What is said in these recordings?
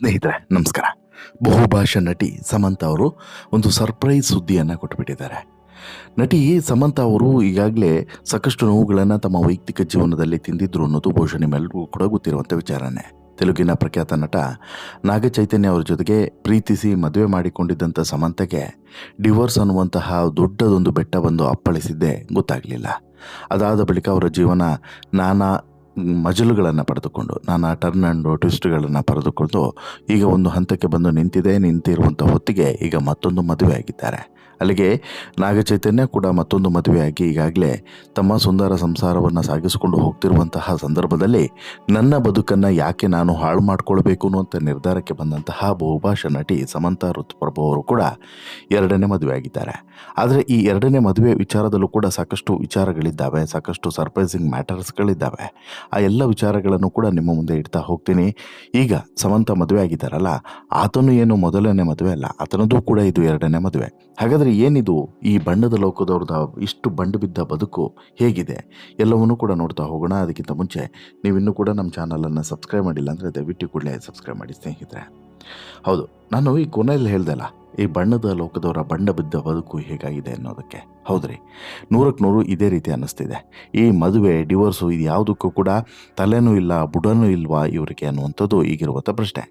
ಸ್ನೇಹಿತರೆ, ನಮಸ್ಕಾರ. ಬಹುಭಾಷಾ ನಟಿ ಸಮಂತ ಅವರು ಒಂದು ಸರ್ಪ್ರೈಸ್ ಸುದ್ದಿಯನ್ನು ಕೊಟ್ಟುಬಿಟ್ಟಿದ್ದಾರೆ ನಟಿ ಸಮಂತ ಅವರು ಈಗಾಗಲೇ ಸಾಕಷ್ಟು ನೋವುಗಳನ್ನು ತಮ್ಮ ವೈಯಕ್ತಿಕ ಜೀವನದಲ್ಲಿ ತಿಂದಿದ್ರು ಅನ್ನೋದು ಬಹುಶಃ ನಿಮ್ಮೆಲ್ಲರಿಗೂ ಕೂಡ ಗೊತ್ತಿರುವಂಥ ವಿಚಾರನೇ. ತೆಲುಗಿನ ಪ್ರಖ್ಯಾತ ನಟ ನಾಗ ಚೈತನ್ಯ ಅವರ ಜೊತೆಗೆ ಪ್ರೀತಿಸಿ ಮದುವೆ ಮಾಡಿಕೊಂಡಿದ್ದಂಥ ಸಮಂತಗೆ ಡಿವೋರ್ಸ್ ಅನ್ನುವಂತಹ ದೊಡ್ಡದೊಂದು ಬೆಟ್ಟ ಬಂದು ಅಪ್ಪಳಿಸಿದ್ದೇ ಗೊತ್ತಾಗಲಿಲ್ಲ. ಅದಾದ ಬಳಿಕ ಅವರ ಜೀವನ ನಾನಾ ಮಜಲುಗಳನ್ನು ಪಡೆದುಕೊಂಡು, ನಾನಾ ಟರ್ನ್ ಆ್ಯಂಡ್ ಟ್ವಿಸ್ಟ್ಗಳನ್ನು ಪಡೆದುಕೊಂಡು, ಈಗ ಒಂದು ಹಂತಕ್ಕೆ ಬಂದು ನಿಂತಿದೆ ನಿಂತಿರುವಂಥ ಹೊತ್ತಿಗೆ ಈಗ ಮತ್ತೊಂದು ಮದುವೆ ಆಗಿದ್ದಾರೆ. ಅಲ್ಲಿಗೆ ನಾಗಚೈತನ್ಯ ಕೂಡ ಮತ್ತೊಂದು ಮದುವೆಯಾಗಿ ಈಗಾಗಲೇ ತಮ್ಮ ಸುಂದರ ಸಂಸಾರವನ್ನು ಸಾಗಿಸಿಕೊಂಡು ಹೋಗ್ತಿರುವಂತಹ ಸಂದರ್ಭದಲ್ಲಿ ನನ್ನ ಬದುಕನ್ನು ಯಾಕೆ ನಾನು ಹಾಳು ಮಾಡಿಕೊಳ್ಬೇಕು ಅನ್ನುವಂಥ ನಿರ್ಧಾರಕ್ಕೆ ಬಂದಂತಹ ಬಹುಭಾಷಾ ನಟಿ ಸಮಂತಾ ಋತುಪ್ರಭು ಅವರು ಕೂಡ ಎರಡನೇ ಮದುವೆ ಆಗಿದ್ದಾರೆ ಆದರೆ ಈ ಎರಡನೇ ಮದುವೆ ವಿಚಾರದಲ್ಲೂ ಕೂಡ ಸಾಕಷ್ಟು ವಿಚಾರಗಳಿದ್ದಾವೆ, ಸಾಕಷ್ಟು ಸರ್ಪ್ರೈಸಿಂಗ್ ಮ್ಯಾಟರ್ಸ್ಗಳಿದ್ದಾವೆ ಆ ಎಲ್ಲ ವಿಚಾರಗಳನ್ನು ಕೂಡ ನಿಮ್ಮ ಮುಂದೆ ಇಡ್ತಾ ಹೋಗ್ತೀನಿ. ಈಗ ಸಮಂತ ಮದುವೆ ಆಗಿದ್ದಾರಲ್ಲ ಆತನು ಏನು ಮೊದಲನೇ ಮದುವೆ ಅಲ್ಲ ಆತನದು ಕೂಡ ಇದು ಎರಡನೇ ಮದುವೆ. ಹಾಗಾದರೆ ಏನಿದು? ಈ ಬಣ್ಣದ ಲೋಕದವ್ರದ ಇಷ್ಟು ಬಂಡು ಬಿದ್ದ ಬದುಕು ಹೇಗಿದೆ? ಎಲ್ಲವನ್ನೂ ಕೂಡ ನೋಡ್ತಾ ಹೋಗೋಣ. ಅದಕ್ಕಿಂತ ಮುಂಚೆ ನೀವಿನ್ನೂ ಕೂಡ ನಮ್ಮ ಚಾನಲನ್ನು ಸಬ್ಸ್ಕ್ರೈಬ್ ಮಾಡಿಲ್ಲ ಅಂದರೆ ದಯವಿಟ್ಟು ಕೂಡಲೇ ಸಬ್ಸ್ಕ್ರೈಬ್ ಮಾಡಿ ಸ್ನೇಹಿತರೆ. ಹೌದು, ನಾನು ಈ ಕೊನೆಯಲ್ಲಿ ಹೇಳ್ದಲ್ಲ ಈ ಬಣ್ಣದ ಲೋಕದವರ ಬಣ್ಣ ಬಿದ್ದ ಬದುಕು ಹೇಗಾಗಿದೆ ಅನ್ನೋದಕ್ಕೆ. ಹೌದ್ರಿ, ನೂರಕ್ಕೆ ನೂರು ಇದೇ ರೀತಿ ಅನ್ನಿಸ್ತಿದೆ. ಈ ಮದುವೆ, ಡಿವೋರ್ಸು ಇದು ಯಾವುದಕ್ಕೂ ಕೂಡ ತಲೆನೂ ಇಲ್ಲ, ಬುಡನೂ ಇಲ್ವಾ ಇವರಿಗೆ ಅನ್ನುವಂಥದ್ದು ಈಗಿರುವಂಥ ಪ್ರಶ್ನೆ.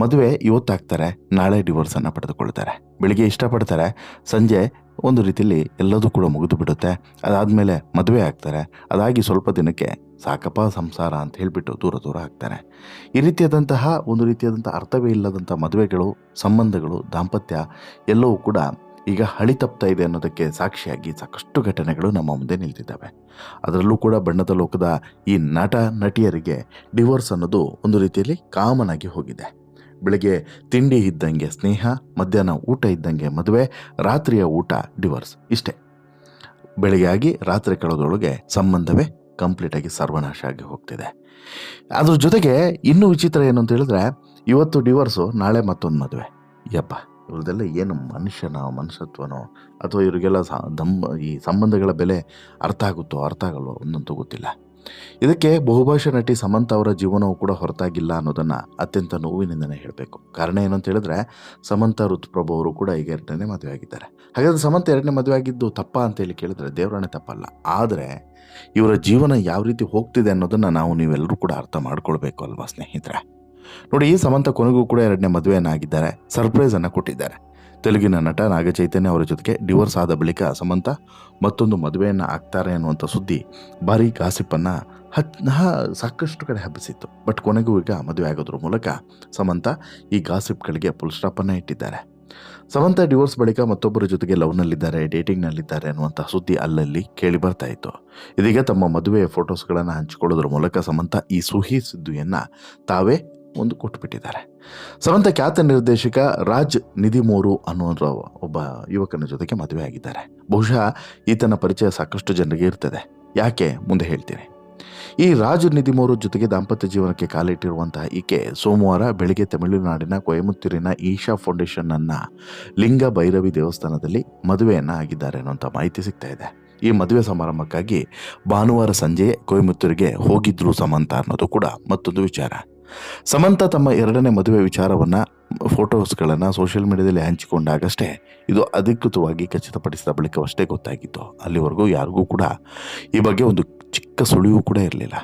ಮದುವೆ ಇವತ್ತಾಗ್ತಾರೆ, ನಾಳೆ ಡಿವೋರ್ಸನ್ನು ಪಡೆದುಕೊಳ್ತಾರೆ ಬೆಳಿಗ್ಗೆ ಇಷ್ಟಪಡ್ತಾರೆ, ಸಂಜೆ ಒಂದು ರೀತಿಯಲ್ಲಿ ಎಲ್ಲದೂ ಕೂಡ ಮುಗಿದು ಬಿಡುತ್ತೆ ಅದಾದಮೇಲೆ ಮದುವೆ ಆಗ್ತಾರೆ. ಅದಾಗಿ ಸ್ವಲ್ಪ ದಿನಕ್ಕೆ ಸಾಕಪ್ಪ ಸಂಸಾರ ಅಂತ ಹೇಳಿಬಿಟ್ಟು ದೂರ ದೂರ ಆಗ್ತಾರೆ. ಈ ರೀತಿಯಾದಂತಹ, ಒಂದು ರೀತಿಯಾದಂಥ ಅರ್ಥವೇ ಇಲ್ಲದಂಥ ಮದುವೆಗಳು, ಸಂಬಂಧಗಳು, ದಾಂಪತ್ಯ ಎಲ್ಲವೂ ಕೂಡ ಈಗ ಹಳಿ ತಪ್ತಾ ಇದೆ ಅನ್ನೋದಕ್ಕೆ ಸಾಕ್ಷಿಯಾಗಿ ಸಾಕಷ್ಟು ಘಟನೆಗಳು ನಮ್ಮ ಮುಂದೆ ನಿಲ್ತಿದ್ದಾವೆ. ಅದರಲ್ಲೂ ಕೂಡ ಬಣ್ಣದ ಲೋಕದ ಈ ನಟ, ನಟಿಯರಿಗೆ ಡಿವೋರ್ಸ್ ಅನ್ನೋದು ಒಂದು ರೀತಿಯಲ್ಲಿ ಕಾಮನ್ ಆಗಿ ಹೋಗಿದೆ. ಬೆಳಗ್ಗೆ ತಿಂಡಿ ಇದ್ದಂಗೆ ಸ್ನೇಹ, ಮಧ್ಯಾಹ್ನ ಊಟ ಇದ್ದಂಗೆ ಮದುವೆ, ರಾತ್ರಿಯ ಊಟ, ಡಿವೋರ್ಸ್ ಇಷ್ಟೇ. ಬೆಳಗ್ಗೆ ಆಗಿ ರಾತ್ರಿ ಕಳೆದೊಳಗೆ ಸಂಬಂಧವೇ ಕಂಪ್ಲೀಟಾಗಿ ಸರ್ವನಾಶ ಆಗಿ ಹೋಗ್ತಿದೆ. ಅದ್ರ ಜೊತೆಗೆ ಇನ್ನೂ ವಿಚಿತ್ರ ಏನು ಅಂತ ಹೇಳಿದ್ರೆ, ಇವತ್ತು ಡಿವೋರ್ಸು ನಾಳೆ ಮತ್ತೊಂದು ಮದುವೆ. ಯಪ್ಪ. ಇವ್ರದ್ದೆಲ್ಲ ಏನು ಮನುಷ್ಯನ, ಮನುಷ್ಯತ್ವನೋ ಅಥವಾ ಇವರಿಗೆಲ್ಲ ಸ ಈ ಸಂಬಂಧಗಳ ಬೆಲೆ ಅರ್ಥ ಆಗುತ್ತೋ, ಅರ್ಥ ಆಗಲ್ವೋ ಒಂದಂತೂ ಗೊತ್ತಿಲ್ಲ. ಇದಕ್ಕೆ ಬಹುಭಾಷಾ ನಟಿ ಸಮಂತ ಅವರ ಜೀವನವೂ ಕೂಡ ಹೊರತಾಗಿಲ್ಲ ಅನ್ನೋದನ್ನು ಅತ್ಯಂತ ನೋವಿನಿಂದನೇ ಹೇಳಬೇಕು. ಕಾರಣ ಏನು ಅಂತ ಹೇಳಿದ್ರೆ, ಸಮಂತ ಋತುಪ್ರಭು ಅವರು ಕೂಡ ಈಗ ಎರಡನೇ ಮದುವೆ ಆಗಿದ್ದಾರೆ. ಹಾಗಾದರೆ ಸಮಂತ ಎರಡನೇ ಮದುವೆ ಆಗಿದ್ದು ತಪ್ಪ ಅಂತೇಳಿ ಕೇಳಿದ್ರೆ ದೇವರಣೆ ತಪ್ಪಲ್ಲ. ಆದರೆ ಇವರ ಜೀವನ ಯಾವ ರೀತಿ ಹೋಗ್ತಿದೆ ಅನ್ನೋದನ್ನು ನಾವು ನೀವೆಲ್ಲರೂ ಕೂಡ ಅರ್ಥ ಮಾಡ್ಕೊಳ್ಬೇಕು ಅಲ್ವಾ ಸ್ನೇಹಿತರೆ? ನೋಡಿ ಸಮಂತ ಕೊನೆಗೂ ಕೂಡ ಎರಡನೇ ಮದುವೆಯನ್ನಾಗಿದ್ದಾರೆ. ಸರ್ಪ್ರೈಸ್ ಅನ್ನು ಕೊಟ್ಟಿದ್ದಾರೆ. ತೆಲುಗಿನ ನಟ ನಾಗಚೈತನ್ಯ ಅವರ ಜೊತೆಗೆ ಡಿವೋರ್ಸ್ ಆದ ಬಳಿಕ ಸಮಂತ ಮತ್ತೊಂದು ಮದುವೆಯನ್ನು ಆಗ್ತಾರೆ ಅನ್ನುವಂಥ ಸುದ್ದಿ ಭಾರಿ ಗಾಸಿಪ್ಪನ್ನು ಹತ್ ಸಾಕಷ್ಟು ಕಡೆ ಹಬ್ಬಿಸಿತ್ತು. ಬಟ್ ಕೊನೆಗೂ ಈಗ ಮದುವೆ ಆಗೋದ್ರ ಮೂಲಕ ಸಮಂತ ಈ ಗಾಸಿಪ್ಗಳಿಗೆ ಫುಲ್ ಸ್ಟಾಪನ್ನು ಇಟ್ಟಿದ್ದಾರೆ. ಸಮಂತ ಡಿವೋರ್ಸ್ ಬಳಿಕ ಮತ್ತೊಬ್ಬರ ಜೊತೆಗೆ ಲವ್ನಲ್ಲಿದ್ದಾರೆ ಡೇಟಿಂಗ್ನಲ್ಲಿದ್ದಾರೆ ಅನ್ನುವಂಥ ಸುದ್ದಿ ಅಲ್ಲಲ್ಲಿ ಕೇಳಿ ಬರ್ತಾ ಇತ್ತು. ಇದೀಗ ತಮ್ಮ ಮದುವೆಯ ಫೋಟೋಸ್ಗಳನ್ನು ಹಂಚಿಕೊಳ್ಳೋದ್ರ ಮೂಲಕ ಸಮಂತ ಈ ಸುಹಿ ಸುದ್ದಿಯನ್ನು ತಾವೇ ಒಂದು ಕೊಟ್ಬಿಟ್ಟಿದ್ದಾರೆ. ಸಮಂತ ಖ್ಯಾತ ನಿರ್ದೇಶಕ ರಾಜ್ ನಿಧಿಮೋರು ಅನ್ನೋ ಒಬ್ಬ ಯುವಕನ ಜೊತೆಗೆ ಮದುವೆ ಆಗಿದ್ದಾರೆ. ಬಹುಶಃ ಈತನ ಪರಿಚಯ ಸಾಕಷ್ಟು ಜನರಿಗೆ ಇರ್ತದೆ. ಯಾಕೆ? ಮುಂದೆ ಹೇಳ್ತೀನಿ. ಈ ರಾಜ್ ನಿಧಿಮೋರು ಜೊತೆಗೆ ದಾಂಪತ್ಯ ಜೀವನಕ್ಕೆ ಕಾಲಿಟ್ಟಿರುವಂತಹ ಈಕೆ ಸೋಮವಾರ ಬೆಳಿಗ್ಗೆ ತಮಿಳುನಾಡಿನ ಕೊಯಮತ್ತೂರಿನ ಈಶಾ ಫೌಂಡೇಶನ್ ಅನ್ನ ಲಿಂಗ ಭೈರವಿ ದೇವಸ್ಥಾನದಲ್ಲಿ ಮದುವೆಯನ್ನ ಆಗಿದ್ದಾರೆ ಅನ್ನುವಂಥ ಮಾಹಿತಿ ಸಿಗ್ತಾ ಇದೆ. ಈ ಮದುವೆ ಸಮಾರಂಭಕ್ಕಾಗಿ ಭಾನುವಾರ ಸಂಜೆ ಕೊಯಮತ್ತೂರಿಗೆ ಹೋಗಿದ್ರು ಸಮಂತ ಅನ್ನೋದು ಕೂಡ ಮತ್ತೊಂದು ವಿಚಾರ. ಸಮಂತ ತಮ್ಮ ಎರಡನೇ ಮದುವೆ ವಿಚಾರವನ್ನು ಫೋಟೋಸ್ಗಳನ್ನು ಸೋಷಿಯಲ್ ಮೀಡಿಯಾದಲ್ಲಿ ಹಂಚಿಕೊಂಡಾಗಷ್ಟೇ ಇದು ಅಧಿಕೃತವಾಗಿ ಖಚಿತಪಡಿಸಿದ ಬಳಿಕವಷ್ಟೇ ಗೊತ್ತಾಗಿತ್ತು. ಅಲ್ಲಿವರೆಗೂ ಯಾರಿಗೂ ಕೂಡ ಈ ಬಗ್ಗೆ ಒಂದು ಚಿಕ್ಕ ಸುಳಿವು ಕೂಡ ಇರಲಿಲ್ಲ.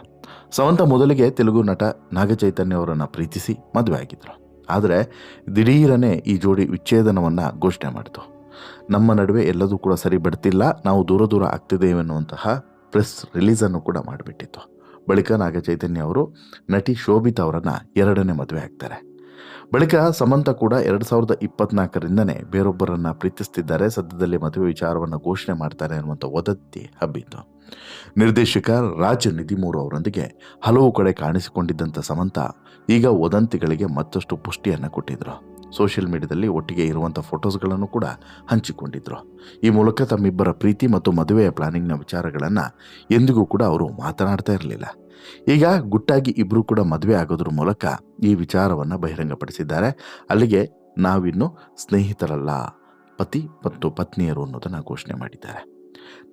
ಸಮಂತ ಮೊದಲಿಗೆ ತೆಲುಗು ನಟ ನಾಗಚೈತನ್ಯ ಅವರನ್ನು ಪ್ರೀತಿಸಿ ಮದುವೆ ಆಗಿದ್ದರು ಆದರೆ ದಿಢೀರನೆ ಈ ಜೋಡಿ ವಿಚ್ಛೇದನವನ್ನು ಘೋಷಣೆ ಮಾಡಿತು. ನಮ್ಮ ನಡುವೆ ಎಲ್ಲದೂ ಕೂಡ ಸರಿ ಬಿಡ್ತಿಲ್ಲ ನಾವು ದೂರ ದೂರ ಆಗ್ತಿದ್ದೇವೆ ಅನ್ನುವಂತಹ ಪ್ರೆಸ್ ರಿಲೀಸನ್ನು ಕೂಡ ಮಾಡಿಬಿಟ್ಟಿತ್ತು. ಬಳಿಕ ನಾಗಚೈತನ್ಯ ಅವರು ನಟಿ ಶೋಭಿತಾ ಅವರನ್ನು ಎರಡನೇ ಮದುವೆ ಆಗ್ತಾರೆ. ಬಳಿಕ ಸಮಂತ ಕೂಡ ಎರಡು ಸಾವಿರದ ಇಪ್ಪತ್ನಾಲ್ಕರಿಂದನೇ ಬೇರೊಬ್ಬರನ್ನು ಪ್ರೀತಿಸ್ತಿದ್ದಾರೆ. ಸದ್ಯದಲ್ಲಿ ಮದುವೆ ವಿಚಾರವನ್ನು ಘೋಷಣೆ ಮಾಡ್ತಾರೆ ಅನ್ನುವಂಥ ವದಂತಿ ಹಬ್ಬಿತ್ತು ನಿರ್ದೇಶಕ ರಾಜ್ ನಿಧಿಮೂರು ಅವರೊಂದಿಗೆ ಹಲವು ಕಡೆ ಕಾಣಿಸಿಕೊಂಡಿದ್ದಂಥ ಸಮಂತ ಈಗ ವದಂತಿಗಳಿಗೆ ಮತ್ತಷ್ಟು ಪುಷ್ಟಿಯನ್ನು ಕೊಟ್ಟಿದ್ರು. ಸೋಷಿಯಲ್ ಮೀಡಿಯಾದಲ್ಲಿ ಒಟ್ಟಿಗೆ ಇರುವಂಥ ಫೋಟೋಸ್ಗಳನ್ನು ಕೂಡ ಹಂಚಿಕೊಂಡಿದ್ದರು ಈ ಮೂಲಕ ತಮ್ಮಿಬ್ಬರ ಪ್ರೀತಿ ಮತ್ತು ಮದುವೆಯ ಪ್ಲಾನಿಂಗ್ನ ವಿಚಾರಗಳನ್ನು ಎಂದಿಗೂ ಕೂಡ ಅವರು ಮಾತನಾಡ್ತಾ ಇರಲಿಲ್ಲ. ಈಗ ಗುಟ್ಟಾಗಿ ಇಬ್ಬರು ಕೂಡ ಮದುವೆ ಆಗೋದ್ರ ಮೂಲಕ ಈ ವಿಚಾರವನ್ನು ಬಹಿರಂಗಪಡಿಸಿದ್ದಾರೆ. ಅಲ್ಲಿಗೆ ನಾವಿನ್ನು ಸ್ನೇಹಿತರಲ್ಲ, ಪತಿ ಮತ್ತು ಪತ್ನಿಯರು ಅನ್ನೋದನ್ನು ಘೋಷಣೆ ಮಾಡಿದ್ದಾರೆ.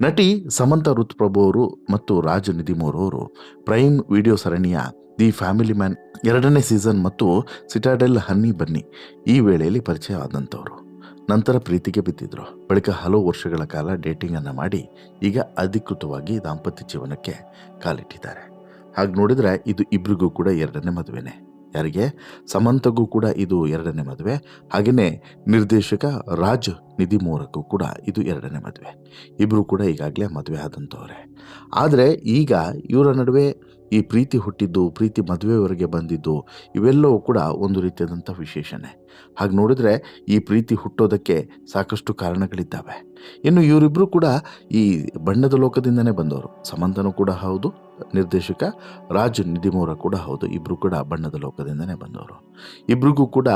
ನಟಿ ಸಮಂತ ಋತುಪ್ರಭು ಅವರು ಮತ್ತು ರಾಜು ನಿಧಿಮೋರ್ ಪ್ರೈಮ್ ವಿಡಿಯೋ ಸರಣಿಯ ದಿ ಫ್ಯಾಮಿಲಿ ಮ್ಯಾನ್ ಎರಡನೇ ಸೀಸನ್ ಮತ್ತು ಸಿಟಾಡೆಲ್ ಹನ್ನಿ ಬನ್ನಿ ಈ ವೇಳೆಯಲ್ಲಿ ಪರಿಚಯ ಆದಂಥವ್ರು ನಂತರ ಪ್ರೀತಿಗೆ ಬಿದ್ದಿದ್ರು. ಬಳಿಕ ಹಲವು ವರ್ಷಗಳ ಕಾಲ ಡೇಟಿಂಗನ್ನು ಮಾಡಿ ಈಗ ಅಧಿಕೃತವಾಗಿ ದಾಂಪತ್ಯ ಜೀವನಕ್ಕೆ ಕಾಲಿಟ್ಟಿದ್ದಾರೆ. ಹಾಗೆ ನೋಡಿದರೆ ಇದು ಇಬ್ಬರಿಗೂ ಕೂಡ ಎರಡನೇ ಮದುವೆನೇ. ಯಾರಿಗೆ? ಸಮಂತಗೂ ಕೂಡ ಇದು ಎರಡನೇ ಮದುವೆ. ಹಾಗೆಯೇ ನಿರ್ದೇಶಕ ರಾಜ್ ನಿಧಿ ಮೋರಕ್ಕೂ ಕೂಡ ಇದು ಎರಡನೇ ಮದುವೆ. ಇಬ್ಬರು ಕೂಡ ಈಗಾಗಲೇ ಮದುವೆ ಆದಂಥವ್ರೆ ಆದರೆ ಈಗ ಇವರ ನಡುವೆ ಈ ಪ್ರೀತಿ ಹುಟ್ಟಿದ್ದು, ಪ್ರೀತಿ ಮದುವೆವರೆಗೆ ಬಂದಿದ್ದು, ಇವೆಲ್ಲವೂ ಕೂಡ ಒಂದು ರೀತಿಯಾದಂಥ ವಿಶೇಷಣೆ ಹಾಗೆ ನೋಡಿದ್ರೆ ಈ ಪ್ರೀತಿ ಹುಟ್ಟೋದಕ್ಕೆ ಸಾಕಷ್ಟು ಕಾರಣಗಳಿದ್ದಾವೆ. ಇನ್ನು ಇವರಿಬ್ಬರು ಕೂಡ ಈ ಬಣ್ಣದ ಲೋಕದಿಂದನೇ ಬಂದವರು. ಸಮಂತನೂ ಕೂಡ ಹೌದು, ನಿರ್ದೇಶಕ ರಾಜ್ ನಿಧಿಮೋರ ಕೂಡ ಹೌದು ಇಬ್ಬರು ಕೂಡ ಬಣ್ಣದ ಲೋಕದಿಂದನೇ ಬಂದವರು. ಇಬ್ರಿಗೂ ಕೂಡ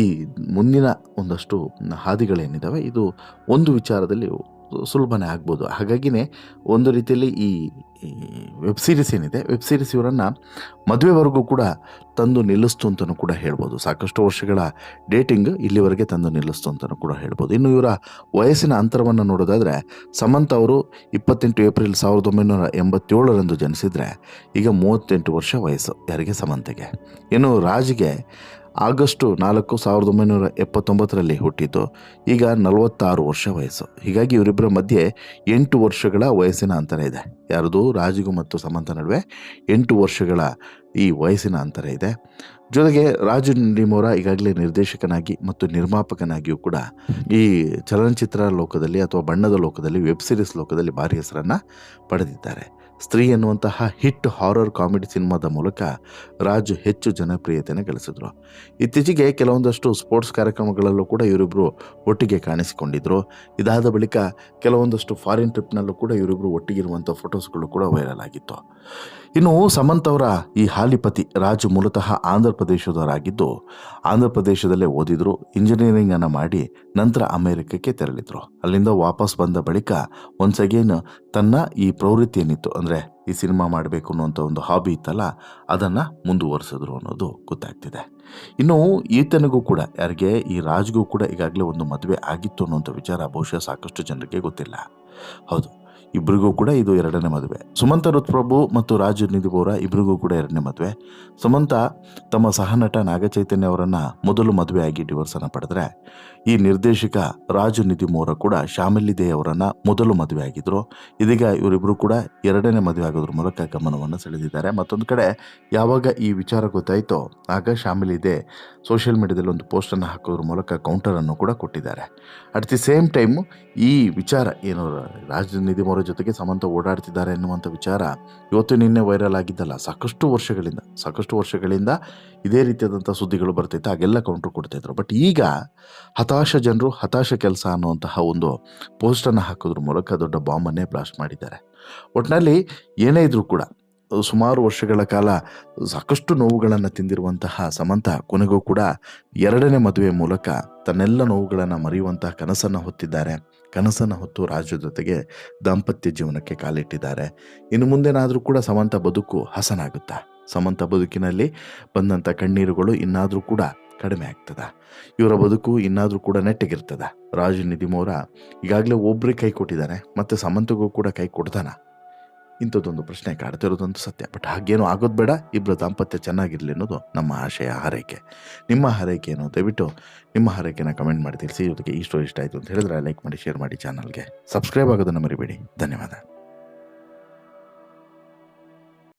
ಈ ಮುಂದಿನ ಒಂದಷ್ಟು ಹಾದಿಗಳೇನಿದ್ದಾವೆ, ಇದು ಒಂದು ವಿಚಾರದಲ್ಲಿ ಸುಲಭನೇ ಆಗ್ಬೋದು. ಹಾಗಾಗಿನೇ ಒಂದು ರೀತಿಯಲ್ಲಿ ಈ ವೆಬ್ ಸೀರೀಸ್ ಏನಿದೆ, ವೆಬ್ ಸೀರೀಸ್ ಇವರನ್ನು ಮದುವೆವರೆಗೂ ಕೂಡ ತಂದು ನಿಲ್ಲಿಸ್ತು ಅಂತಲೂ ಕೂಡ ಹೇಳ್ಬೋದು. ಸಾಕಷ್ಟು ವರ್ಷಗಳ ಡೇಟಿಂಗ್ ಇಲ್ಲಿವರೆಗೆ ತಂದು ನಿಲ್ಲಿಸ್ತು ಅಂತಲೂ ಕೂಡ ಹೇಳ್ಬೋದು. ಇನ್ನು ಇವರ ವಯಸ್ಸಿನ ಅಂತರವನ್ನು ನೋಡೋದಾದರೆ, ಸಮಂತ ಅವರು ಇಪ್ಪತ್ತೆಂಟು ಏಪ್ರಿಲ್ ಸಾವಿರದ ಒಂಬೈನೂರ ಎಂಬತ್ತೇಳರಂದು ಜನಿಸಿದರೆ, ಈಗ ಮೂವತ್ತೆಂಟು ವರ್ಷ ವಯಸ್ಸು ಯಾರಿಗೆ ಸಮಂತೆಗೆ. ಇನ್ನು ರಾಜ್ಗೆ ಆಗಸ್ಟು ನಾಲ್ಕು ಸಾವಿರದ ಒಂಬೈನೂರ ಎಪ್ಪತ್ತೊಂಬತ್ತರಲ್ಲಿ ಹುಟ್ಟಿದ್ದು ಈಗ ನಲವತ್ತಾರು ವರ್ಷ ವಯಸ್ಸು. ಹೀಗಾಗಿ ಇವರಿಬ್ಬರ ಮಧ್ಯೆ ಎಂಟು ವರ್ಷಗಳ ವಯಸ್ಸಿನ ಅಂತರ ಇದೆ. ಯಾರದು? ರಾಜಿಗು ಮತ್ತು ಸಮಂತ ನಡುವೆ ಎಂಟು ವರ್ಷಗಳ ಈ ವಯಸ್ಸಿನ ಅಂತರ ಇದೆ. ಜೊತೆಗೆ ರಾಜು ನಿಮೋರ ಈಗಾಗಲೇ ನಿರ್ದೇಶಕನಾಗಿ ಮತ್ತು ನಿರ್ಮಾಪಕನಾಗಿಯೂ ಕೂಡ ಈ ಚಲನಚಿತ್ರ ಲೋಕದಲ್ಲಿ ಅಥವಾ ಬಣ್ಣದ ಲೋಕದಲ್ಲಿ ವೆಬ್ ಸೀರೀಸ್ ಲೋಕದಲ್ಲಿ ಭಾರಿ ಹೆಸರನ್ನು ಪಡೆದಿದ್ದಾರೆ. ಸ್ತ್ರೀ ಎನ್ನುವಂತಹ ಹಿಟ್ ಹಾರರ್ ಕಾಮಿಡಿ ಸಿನಿಮಾದ ಮೂಲಕ ರಾಜು ಹೆಚ್ಚು ಜನಪ್ರಿಯತೆಯನ್ನು ಗಳಿಸಿದ್ರು. ಇತ್ತೀಚೆಗೆ ಕೆಲವೊಂದಷ್ಟು ಸ್ಪೋರ್ಟ್ಸ್ ಕಾರ್ಯಕ್ರಮಗಳಲ್ಲೂ ಕೂಡ ಇವರಿಬ್ಬರು ಒಟ್ಟಿಗೆ ಕಾಣಿಸಿಕೊಂಡಿದ್ರು. ಇದಾದ ಬಳಿಕ ಕೆಲವೊಂದಷ್ಟು ಫಾರಿನ್ ಟ್ರಿಪ್ನಲ್ಲೂ ಕೂಡ ಇವರಿಬ್ಬರು ಒಟ್ಟಿಗಿರುವಂಥ ಫೋಟೋಸ್ಗಳು ಕೂಡ ವೈರಲ್ ಆಗಿತ್ತು. ಇನ್ನು ಸಮಂತ್ ಅವರ ಈ ಹಾಲಿಪತಿ ರಾಜು ಮೂಲತಃ ಆಂಧ್ರ ಪ್ರದೇಶದವರಾಗಿದ್ದು, ಆಂಧ್ರ ಪ್ರದೇಶದಲ್ಲೇ ಓದಿದ್ರು ಇಂಜಿನಿಯರಿಂಗ್ ಅನ್ನು ಮಾಡಿ ನಂತರ ಅಮೆರಿಕಕ್ಕೆ ತೆರಳಿದ್ರು. ಅಲ್ಲಿಂದ ವಾಪಸ್ ಬಂದ ಬಳಿಕ ಒನ್ಸ್ ಅಗೇನ್ ತನ್ನ ಈ ಪ್ರವೃತ್ತಿ ಏನಿತ್ತು ಅಂದರೆ ಈ ಸಿನಿಮಾ ಮಾಡಬೇಕು ಅನ್ನುವಂಥ ಒಂದು ಹಾಬಿ ಇತ್ತಲ್ಲ, ಅದನ್ನು ಮುಂದುವರಿಸಿದ್ರು ಅನ್ನೋದು ಗೊತ್ತಾಗ್ತಿದೆ. ಇನ್ನು ಈತನಿಗೂ ಕೂಡ, ಯಾರಿಗೆ ಈ ರಾಜ್ಗೂ ಕೂಡ ಈಗಾಗಲೇ ಒಂದು ಮದುವೆ ಆಗಿತ್ತು ಅನ್ನುವಂಥ ವಿಚಾರ ಬಹುಶಃ ಸಾಕಷ್ಟು ಜನರಿಗೆ ಗೊತ್ತಿಲ್ಲ. ಹೌದು. ಇಬ್ಬರಿಗೂ ಕೂಡ ಇದು ಎರಡನೇ ಮದುವೆ. ಸುಮಂತ ರುತ್ಪ್ರಭು ಮತ್ತು ರಾಜು ನಿಧಿಬೋರ ಇಬ್ಬರಿಗೂ ಕೂಡ ಎರಡನೇ ಮದುವೆ. ಸುಮಂತ ತಮ್ಮ ಸಹನಟ ನಾಗಚೈತನ್ಯ ಅವರನ್ನು ಮೊದಲು ಮದುವೆಯಾಗಿ ಡಿವೋರ್ಸನ್ನು ಪಡೆದ್ರೆ, ಈ ನಿರ್ದೇಶಕ ರಾಜು ನಿಧಿಮೋರ ಕೂಡ ಶ್ಯಾಮಿಲಿ ದೇ ಅವರನ್ನು ಮೊದಲು ಮದುವೆ ಆಗಿದ್ರು ಇದೀಗ ಇವರಿಬ್ಬರು ಕೂಡ ಎರಡನೇ ಮದುವೆ ಆಗೋದ್ರ ಮೂಲಕ ಗಮನವನ್ನು ಸೆಳೆದಿದ್ದಾರೆ. ಮತ್ತೊಂದು ಕಡೆ, ಯಾವಾಗ ಈ ವಿಚಾರ ಗೊತ್ತಾಯಿತೋ, ಆಗ ಶ್ಯಾಮಿಲಿ ದೇ ಸೋಷಿಯಲ್ ಮೀಡಿಯಾದಲ್ಲಿ ಒಂದು ಪೋಸ್ಟನ್ನು ಹಾಕೋದ್ರ ಮೂಲಕ ಕೌಂಟರನ್ನು ಕೂಡ ಕೊಟ್ಟಿದ್ದಾರೆ. ಅಟ್ ದಿ ಸೇಮ್ ಟೈಮ್ ಈ ವಿಚಾರ ಏನು ರಾಜ ನಿಧಿಮೋರ ಜೊತೆಗೆ ಸಮಂತ ಓಡಾಡ್ತಿದ್ದಾರೆ ಎನ್ನುವಂಥ ವಿಚಾರ ಇವತ್ತು ನಿನ್ನೆ ವೈರಲ್ ಆಗಿದ್ದಲ್ಲ. ಸಾಕಷ್ಟು ವರ್ಷಗಳಿಂದ ಸಾಕಷ್ಟು ವರ್ಷಗಳಿಂದ ಇದೇ ರೀತಿಯಾದಂಥ ಸುದ್ದಿಗಳು ಬರ್ತಿತ್ತು. ಹಾಗೆಲ್ಲ ಕೌಂಟ್ರ್ ಕೊಡ್ತಾಯಿದ್ರು ಬಟ್ ಈಗ ಹತಾಶ ಜನರು ಹತಾಶ ಕೆಲಸ ಅನ್ನುವಂತಹ ಒಂದು ಪೋಸ್ಟನ್ನು ಹಾಕೋದ್ರ ಮೂಲಕ ದೊಡ್ಡ ಬಾಂಬನ್ನೇ ಬ್ಲಾಸ್ಟ್ ಮಾಡಿದ್ದಾರೆ. ಒಟ್ಟಿನಲ್ಲಿ ಏನೇ ಇದ್ರೂ ಕೂಡ ಸುಮಾರು ವರ್ಷಗಳ ಕಾಲ ಸಾಕಷ್ಟು ನೋವುಗಳನ್ನು ತಿಂದಿರುವಂತಹ ಸಮಂತ ಕೊನೆಗೂ ಕೂಡ ಎರಡನೇ ಮದುವೆ ಮೂಲಕ ತನ್ನೆಲ್ಲ ನೋವುಗಳನ್ನು ಮರೆಯುವಂತಹ ಕನಸನ್ನು ಹೊತ್ತಿದ್ದಾರೆ. ಕನಸನ್ನು ಹೊತ್ತು ರಾಜ ಜೊತೆಗೆ ದಾಂಪತ್ಯ ಜೀವನಕ್ಕೆ ಕಾಲಿಟ್ಟಿದ್ದಾರೆ. ಇನ್ನು ಮುಂದೇನಾದರೂ ಕೂಡ ಸಮಂತ ಬದುಕು ಹಸನಾಗುತ್ತಾ? ಸಮಂತ ಬದುಕಿನಲ್ಲಿ ಬಂದಂಥ ಕಣ್ಣೀರುಗಳು ಇನ್ನಾದರೂ ಕೂಡ ಕಡಿಮೆ ಆಗ್ತದ? ಇವರ ಬದುಕು ಇನ್ನಾದರೂ ಕೂಡ ನೆಟ್ಟಗಿರ್ತದ? ರಾಜು ನಿಧಿಮೋರ ಈಗಾಗಲೇ ಒಬ್ಬರಿಗೆ ಕೈ ಕೊಟ್ಟಿದ್ದಾನೆ, ಮತ್ತು ಸಮಂತಗೂ ಕೂಡ ಕೈ ಕೊಡ್ತಾನ? ಇಂಥದ್ದೊಂದು ಪ್ರಶ್ನೆ ಕಾಡ್ತಿರೋದಂತೂ ಸತ್ಯ. ಬಟ್ ಹಾಗೇನು ಆಗೋದು ಬೇಡ. ಇಬ್ಬರ ದಾಂಪತ್ಯ ಚೆನ್ನಾಗಿರಲಿ ಅನ್ನೋದು ನಮ್ಮ ಆಶಯ ಹಾರೈಕೆ. ನಿಮ್ಮ ಹಾರೈಕೆ ಏನು? ದಯವಿಟ್ಟು ನಿಮ್ಮ ಹಾರೈಕೆನ ಕಮೆಂಟ್ ಮಾಡಿ ತಿಳಿಸಿ. ಜೊತೆಗೆ ಈ ಇಷ್ಟ ಆಯಿತು ಅಂತ ಹೇಳಿದ್ರೆ ಲೈಕ್ ಮಾಡಿ ಶೇರ್ ಮಾಡಿ ಚಾನಲ್ಗೆ ಸಬ್ಸ್ಕ್ರೈಬ್ ಆಗೋದನ್ನು ಮರಿಬೇಡಿ. ಧನ್ಯವಾದ.